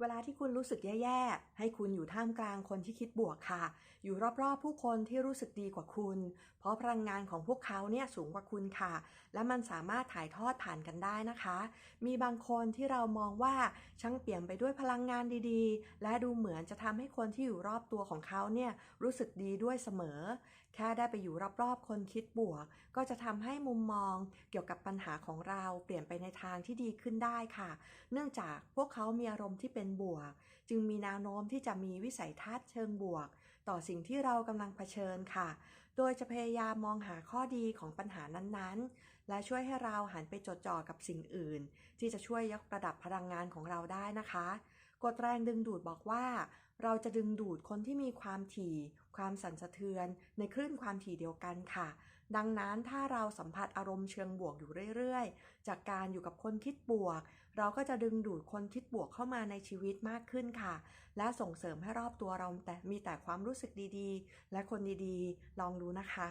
เวลาที่คุณรู้สึกแย่ๆ ให้คุณอยู่ท่ามกลางคนที่คิดบวกค่ะ อยู่รอบๆ ผู้คนที่รู้สึกดีกว่าคุณ เพราะพลังงานของพวกเขาเนี่ยสูงกว่าคุณค่ะ และมันสามารถถ่ายทอดผ่านกันได้นะคะ มีบางคนที่เรามองว่าช่างเปี่ยมไปด้วยพลังงานดีๆ และดูเหมือนจะทำให้คนที่อยู่รอบตัวของเขาเนี่ยรู้สึกดีด้วยเสมอ แค่ได้ไปอยู่รอบๆ คนคิดบวก ก็จะทำให้มุมมองเกี่ยวกับปัญหาของเราเปลี่ยนไปในทางที่ดีขึ้นได้ค่ะ เนื่องจากพวกเขามีอารมณ์ที่เป็นบวก จึงมีแนวโน้มที่จะมีวิสัยทัศน์เชิงบวก ต่อสิ่งที่เรากำลังเผชิญค่ะ โดยจะพยายามมองหาข้อดีของปัญหานั้นๆ และช่วยให้เราหันไปจดจ่อกับสิ่งอื่น ที่จะช่วยยกระดับพลังงานของเราได้นะคะ กฎแรงดึงดูดบอกว่า เราจะดึงดูดคนที่มีความถี่ ความสั่นสะเทือน ในคลื่นความถี่เดียวกันค่ะ ดังนั้นถ้าเราสัมผัสอารมณ์เชิงบวกอยู่เรื่อยๆ จากการอยู่กับคนคิดบวก เราก็จะดึงดูดคนคิดบวกเข้ามาในชีวิตมากขึ้นค่ะ และส่งเสริมให้รอบตัวเราแต่มีแต่ความรู้สึกดีๆ และคนดีๆ ลองดูนะคะ